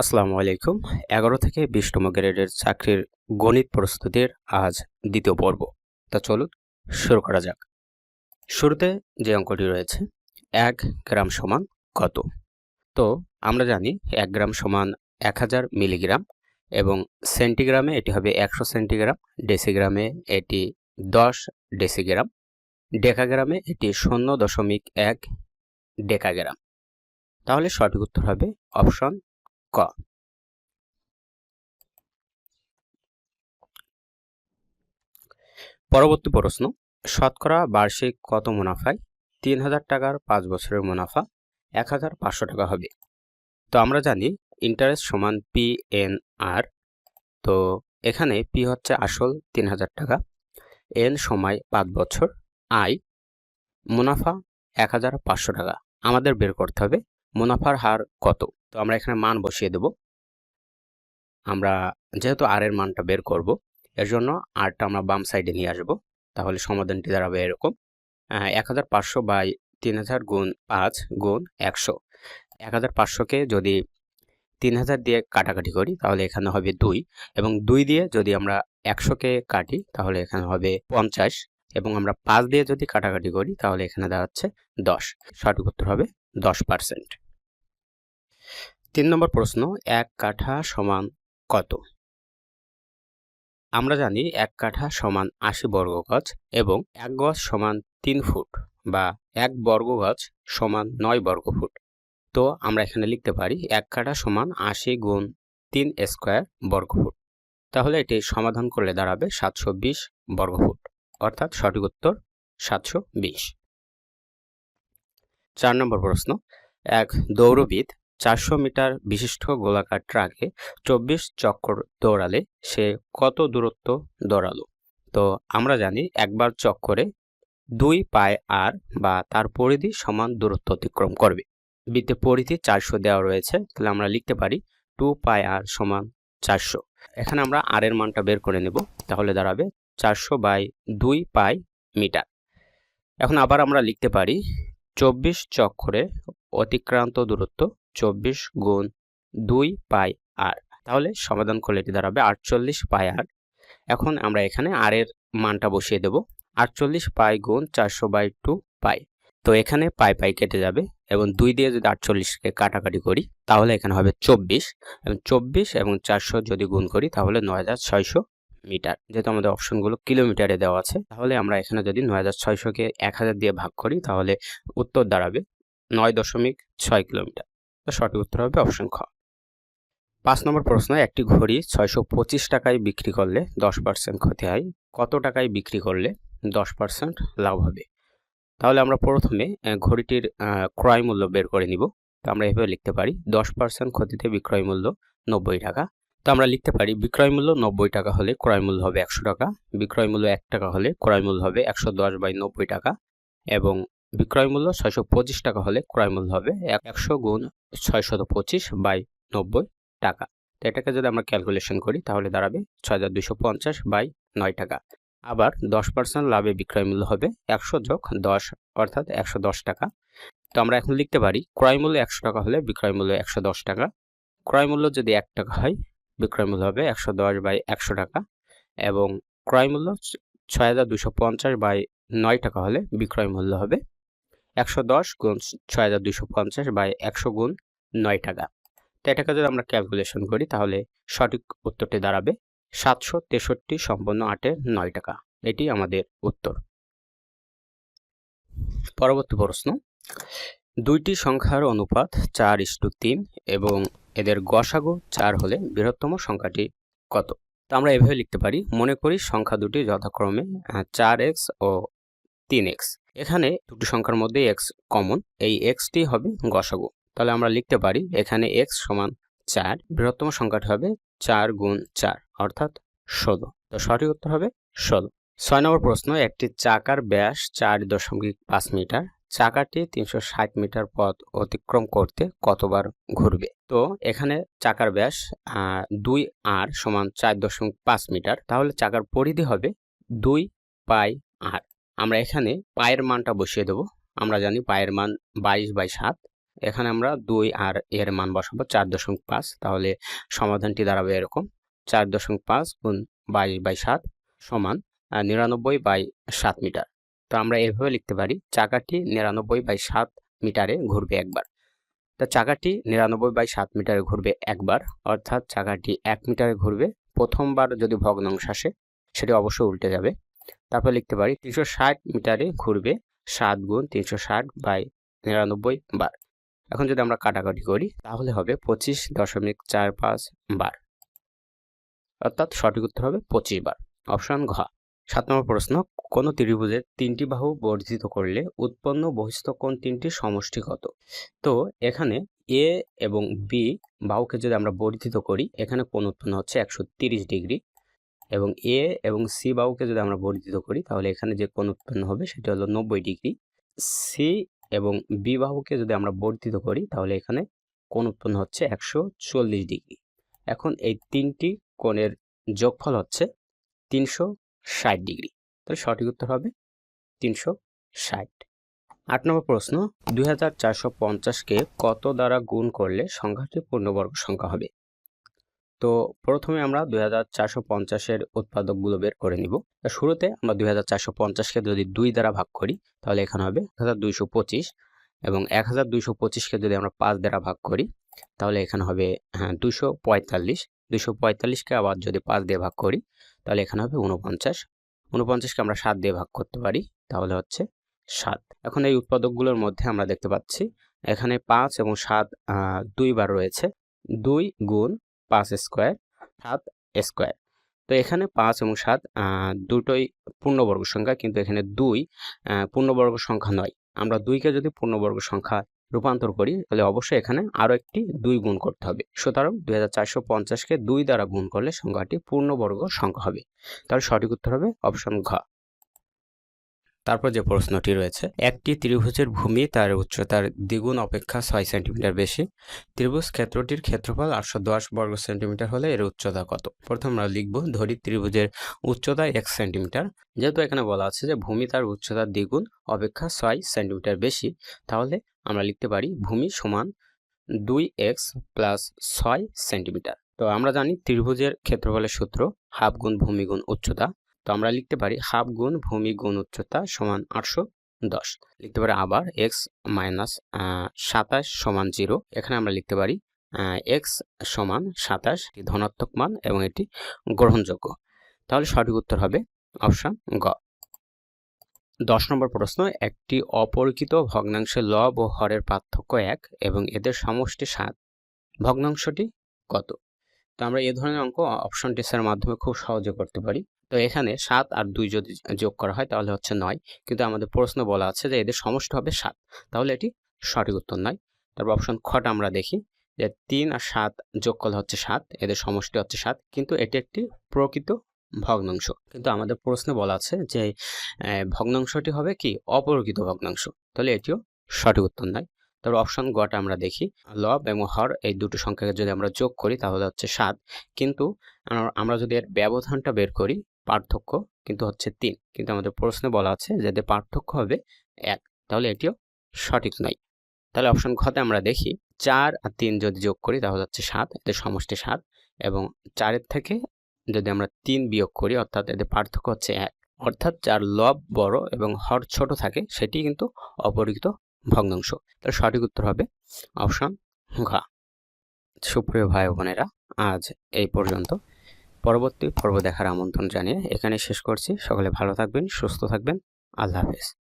আসসালামু আলাইকুম। এগারো থেকে বিশতম গ্রেডের চাকরির গণিত প্রস্তুতির আজ দ্বিতীয় পর্ব। তা চলুন শুরু করা যাক। শুরুতে যে অঙ্কটি রয়েছে, এক গ্রাম সমান কত? তো আমরা জানি এক গ্রাম সমান এক হাজার মিলিগ্রাম এবং সেন্টিগ্রামে এটি হবে একশো সেন্টিগ্রাম, ডেসিগ্রামে এটি দশ ডেসিগ্রাম, ডেকাগ্রামে এটি শূন্য দশমিক এক ডেকাগ্রাম। তাহলে সঠিক উত্তর হবে অপশন ক পরবর্তী প্রশ্ন। শতকরা বার্ষিক কত মুনাফায়? তিন হাজার টাকার পাঁচ বছরের মুনাফা এক হাজার পাঁচশো টাকা হবে। তো আমরা জানি ইন্টারেস্ট সমান পি এন আর তো এখানে পি হচ্ছে আসল তিন হাজার টাকা। এন সময় পাঁচ বছর। আই মুনাফা এক হাজার পাঁচশো টাকা। আমাদের বের করতে হবে মুনাফার হার কত? তো আমরা এখানে মান বসিয়ে দেব। আমরা যেহেতু আর এর মানটা বের করব, এর জন্য আরটা আমরা বাম সাইডে নিয়ে আসব। তাহলে সমাধানটি দাঁড়াবে এরকম। এক হাজার পাঁচশো বাই তিন হাজার গুণ পাঁচ গুণ একশো। এক হাজার পাঁচশোকে যদি তিন হাজার দিয়ে কাটাকাটি করি, তাহলে এখানে হবে দুই। এবং দুই দিয়ে যদি আমরা একশোকে কাটি, তাহলে এখানে হবে পঞ্চাশ। এবং আমরা পাঁচ দিয়ে যদি কাটাকাটি করি, তাহলে এখানে দাঁড়াচ্ছে দশ। সঠিক উত্তর হবে দশ পার্সেন্ট তিন নম্বর প্রশ্ন, এক কাঠা সমান কত? আমরা জানি এক কাঠা সমান আশি বর্গ গজ এবং এক গজ সমান তিন ফুট বা এক বর্গ গজ সমান নয় বর্গ ফুট। তো আমরা এখানে লিখতে পারি এক কাঠা সমান আশি গুণ তিন স্কোয়ার বর্গ ফুট। তাহলে এটি সমাধান করলে দাঁড়াবে সাতশো বিশ বর্গ ফুট, অর্থাৎ সঠিক উত্তর সাতশো বিশ। চার নম্বর প্রশ্ন, এক দৌড়বিদ চারশো মিটার বিশিষ্ট গোলাকার ট্রাকে চব্বিশ চক্কর দৌড়ালে সে কত দূরত্ব দৌড়ালো? তো আমরা জানি একবার চক্করে দুই পায় আর বা তার পরিধি সমান দূরত্ব অতিক্রম করবে। বৃত্তে পরিধি চারশো দেওয়া রয়েছে, তাহলে আমরা লিখতে পারি টু পাই আর সমান চারশো। এখানে আমরা আর এর মানটা বের করে নেব, তাহলে দাঁড়াবে চারশো বাই দুই পাই মিটার। এখন আবার আমরা লিখতে পারি চব্বিশ চক্করে অতিক্রান্ত দূরত্ব চব্বিশ গুণ দুই পাই আর। তাহলে সমাধান করলে এটি দাঁড়াবে আটচল্লিশ পাই আর। এখন আমরা এখানে আর এর মানটা বসিয়ে দেব। আটচল্লিশ পাই গুণ চারশো বাই টু পাই। তো এখানে পাই পাই কেটে যাবে এবং দুই দিয়ে যদি আটচল্লিশকে কাটাকাটি করি, তাহলে এখানে হবে চব্বিশ। এবং চব্বিশ এবং চারশো যদি গুণ করি, তাহলে নয় হাজার ছয়শো মিটার। যেহেতু আমাদের অপশনগুলো কিলোমিটারে দেওয়া আছে, তাহলে আমরা এখানে যদি নয় হাজার ছয়শোকে এক হাজার দিয়ে ভাগ করি, তাহলে উত্তর দাঁড়াবে নয় দশমিক ছয় কিলোমিটার। তো সঠিক উত্তর হবে অপশন খ পাঁচ নম্বর প্রশ্ন, একটি ঘড়ি ছয়শো পঁচিশ টাকায় বিক্রি করলে দশ পার্সেন্ট ক্ষতি হয়। কত টাকায় বিক্রি করলে দশ পার্সেন্ট লাভ হবে? তাহলে আমরা প্রথমে ঘড়িটির ক্রয় মূল্য বের করে নিব। তো আমরা এভাবে লিখতে পারি, দশ পার্সেন্ট ক্ষতিতে বিক্রয় মূল্য নব্বই টাকা। তো আমরা লিখতে পারি, বিক্রয় মূল্য নব্বই টাকা হলে ক্রয় মূল্য হবে একশো টাকা। বিক্রয় মূল্য এক টাকা হলে ক্রয় মূল্য হবে একশো দশ বাই নব্বই টাকা। এবং বিক্রয় মূল্য ছয়শো পঁচিশ টাকা হলে ক্রয় মূল্য হবে একশো গুণ ছয়শত পঁচিশ বাই নব্বই টাকা। তো এটাকে যদি আমরা ক্যালকুলেশন করি, তাহলে দাঁড়াবে ছয় হাজার দুশো পঞ্চাশ বাই নয় টাকা। আবার দশ পার্সেন্ট লাভে বিক্রয় মূল্য হবে একশো যোগ দশ, অর্থাৎ একশো দশ টাকা। তো আমরা এখন লিখতে পারি, ক্রয় মূল্য একশো টাকা হলে বিক্রয় মূল্য একশো দশ টাকা। ক্রয় মূল্য যদি এক টাকা হয়, বিক্রয় মূল্য হবে একশো দশ বাই একশো টাকা। এবং ক্রয় মূল্য ছয় হাজার দুশো পঞ্চাশ বাই নয় টাকা হলে বিক্রয় মূল্য হবে একশো দশ গুণ ছয় হাজার দুশো পঞ্চাশ বাই একশো গুণ নয় টাকা। তো এটাকে যদি আমরা ক্যালকুলেশন করি, তাহলে সঠিক উত্তরটি দাঁড়াবে সাতশো তেষট্টি সম্পন্ন আটের নয় টাকা। এটি আমাদের উত্তর। পরবর্তী প্রশ্ন। দুইটি সংখ্যার অনুপাত চার ইস্টু তিন এবং এদের গসাগু চার হলে বৃহত্তম সংখ্যাটি কত? তো আমরা এভাবে লিখতে পারি, মনে করি সংখ্যা দুটি যথাক্রমে চার এক্স ও তিন এক্স। এখানে দুটি সংখ্যার মধ্যে এক্স কমন এই এক্সটি হবে গসাগু। তাহলে আমরা লিখতে পারি এখানে এক্স সমান চার, বৃহত্তম সংখ্যাটি হবে চার গুণ চার, অর্থাৎ ষোলো। তো সঠিক উত্তর হবে ষোলো। ছয় নম্বর প্রশ্ন, একটি চাকার ব্যাস চার দশমিক পাঁচ মিটার, চাকাটি তিনশো ষাট মিটার পথ অতিক্রম করতে কতবার ঘুরবে? তো এখানে চাকার ব্যাস দুই আর সমান চার দশমিক পাঁচ মিটার, তাহলে চাকার পরিধি হবে দুই পাই আমরা এখানে পায়ের মানটা বসিয়ে দেব। আমরা জানি পায়ের মান বাইশ বাই সাত। এখানে আমরা দুই আর এর মান বসাবো চার দশমিক পাঁচ। তাহলে সমাধানটি দাঁড়াবে এরকম। চার দশমিক পাঁচ গুণ বাইশ বাই সাত সমান নিরানব্বই বাই সাত মিটার। তো আমরা এভাবে লিখতে পারি, চাকাটি নিরানব্বই বাই সাত মিটারে ঘুরবে একবার। তা চাকাটি নিরানব্বই বাই সাত মিটারে ঘুরবে একবার, অর্থাৎ চাকাটি এক মিটারে ঘুরবে। প্রথমবার যদি ভগ্নাংশ আসে, সেটি অবশ্যই উল্টে যাবে। তারপর লিখতে পারি তিনশো ষাট মিটারে ঘুরবে সাত গুণ তিনশো ষাট বাই নিরানব্বই বার। এখন যদি আমরা কাটাকাটি করি, তাহলে হবে পঁচিশ দশমিক চার পাঁচ বার। অর্থাৎ সঠিক উত্তর হবে পঁচিশ বার। অপশন ঘ। সাত নম্বর প্রশ্ন, কোন ত্রিভুজের তিনটি বাহু বর্ধিত করলে উৎপন্ন বহিস্থ কোণ তিনটি সমষ্টি কত? তো এখানে এ এবং বি বাহুকে যদি আমরা বর্ধিত করি, এখানে কোণ উৎপন্ন হচ্ছে একশো ডিগ্রি। এবং এ এবং সি বাহুকে যদি আমরা বর্ধিত করি, তাহলে এখানে যে কোণ উৎপন্ন হবে সেটি হলো নব্বই ডিগ্রি। সি এবং বি বাহুকে যদি আমরা বর্ধিত করি, তাহলে এখানে কোণ উৎপন্ন হচ্ছে একশো চল্লিশ ডিগ্রি। এখন এই তিনটি কোণের যোগফল হচ্ছে তিনশো ষাট ডিগ্রি। তাহলে সঠিক উত্তর হবে তিনশো ষাট। আট নম্বর প্রশ্ন, দুই পঞ্চাশকে কত দ্বারা গুণ করলে সংখ্যাটি পূর্ণবর্গ সংখ্যা হবে? তো প্রথমে আমরা দুই হাজার চারশো পঞ্চাশের উৎপাদকগুলো বের করে নিব। শুরুতে আমরা দুই হাজার চারশো পঞ্চাশকে যদি দুই দ্বারা ভাগ করি, তাহলে এখানে হবে এক হাজার দুইশো পঁচিশ এবং এক হাজার দুইশো পঁচিশকে যদি আমরা পাঁচ দ্বারা ভাগ করি, তাহলে এখানে হবে হ্যাঁ দুশো পঁয়তাল্লিশ। দুশো পঁয়তাল্লিশকে আবার যদি পাঁচ দিয়ে ভাগ করি, তাহলে এখানে হবে উনপঞ্চাশ উনপঞ্চাশকে আমরা সাত দিয়ে ভাগ করতে পারি, তাহলে হচ্ছে সাত। এখন এই উৎপাদকগুলোর মধ্যে আমরা দেখতে পাচ্ছি, এখানে পাঁচ এবং সাত দুইবার রয়েছে। দুই গুণ পাঁচ স্কোয়ার, সাত স্কোয়ার। তো এখানে পাঁচ এবং সাত দুটোই পূর্ণবর্গ সংখ্যা, কিন্তু এখানে দুই পূর্ণবর্গ সংখ্যা নয়। আমরা দুইকে যদি পূর্ণবর্গ সংখ্যা রূপান্তর করি, তাহলে অবশ্যই এখানে আরও একটি দুই গুণ করতে হবে। সুতরাং দুই হাজার চারশো পঞ্চাশকে দুই দ্বারা গুণ করলে সংখ্যাটি পূর্ণবর্গ সংখ্যা হবে। তাহলে সঠিক উত্তর হবে অপশন ঘ। তারপর যে প্রশ্নটি রয়েছে, একটি ত্রিভুজের ভূমি তার উচ্চতার দ্বিগুণ অপেক্ষা ছয় সেন্টিমিটার বেশি। ত্রিভুজ ক্ষেত্রটির ক্ষেত্রফল আটশো দশ বর্গ সেন্টিমিটার হলে এর উচ্চতা কত? প্রথম আমরা লিখব, ধরি ত্রিভুজের উচ্চতা এক সেন্টিমিটার। যেহেতু এখানে বলা আছে যে ভূমি তার উচ্চতার দ্বিগুণ অপেক্ষা ছয় সেন্টিমিটার বেশি, তাহলে আমরা লিখতে পারি ভূমি সমান দুই এক্স প্লাস ছয় সেন্টিমিটার। তো আমরা জানি ত্রিভুজের ক্ষেত্রফলের সূত্র হাফ গুণ ভূমি গুণ উচ্চতা। তো আমরা লিখতে পারি হাফ গুণ ভূমি গুণ উচ্চতা সমান আটশো দশ। লিখতে পারি আবার এক্স মাইনাস সাতাশ সমান জিরো এখানে আমরা লিখতে পারি এক্স সমান সাতাশ ধনাত্মক মান এবং এটি গ্রহণযোগ্য। তাহলে সঠিক উত্তর হবে অপশন গ। দশ নম্বর প্রশ্ন, একটি অপরিচিত ভগ্নাংশের লব ও হরের পার্থক্য এক এবং এদের সমষ্টি সাত। ভগ্নাংশটি কত? তো আমরা এ ধরনের অঙ্ক অপশন টেস্টের মাধ্যমে খুব সহজে করতে পারি। তো এখানে সাত আর দুই যদি যোগ করা হয় তাহলে হচ্ছে নয়। কিন্তু আমাদের প্রশ্ন বলা আছে যে এদের সমষ্টি হবে সাত। তাহলে এটি সঠিক উত্তর নয়। তারপর অপশন খটা আমরা দেখি যে তিন আর সাত যোগ করলে হচ্ছে সাত, এদের সমষ্টি হচ্ছে সাত, কিন্তু এটি একটি প্রকৃত ভগ্নাংশ। কিন্তু আমাদের প্রশ্নে বলা আছে যে ভগ্নাংশটি হবে কি? অপরকৃত ভগ্নাংশ। তাহলে এটিও সঠিক উত্তর নয়। তারপর অপশন গটা আমরা দেখি, লব এবং হর এই দুটো সংখ্যাকে যদি আমরা যোগ করি তাহলে হচ্ছে সাত। কিন্তু আমরা- যদি এর ব্যবধানটা বের করি পার্থক্য কিন্তু হচ্ছে তিন। কিন্তু আমাদের প্রশ্নে বলা আছে যে এদের পার্থক্য হবে এক, তাহলে এটিও সঠিক নয়। তাহলে অপশন ঘতে আমরা দেখি চার আর তিন যদি যোগ করি তাহলে হচ্ছে সাত এদের সমষ্টি সাত এবং চারের থেকে যদি আমরা তিন বিয়োগ করি অর্থাৎ এদের পার্থক্য হচ্ছে এক। অর্থাৎ যার লব বড় এবং হর ছোট থাকে সেটি কিন্তু অপরিচিত ভগ্নাংশ। তার সঠিক উত্তর হবে অপশন ঘ। সুপ্রিয় ভাই বোনেরা, আজ এই পর্যন্ত। পরবর্তী পর্ব দেখার আমন্ত্রণ জানিয়ে এখানে শেষ করছি। সকলে ভালো থাকবেন, সুস্থ থাকবেন। আল্লাহ হাফেজ।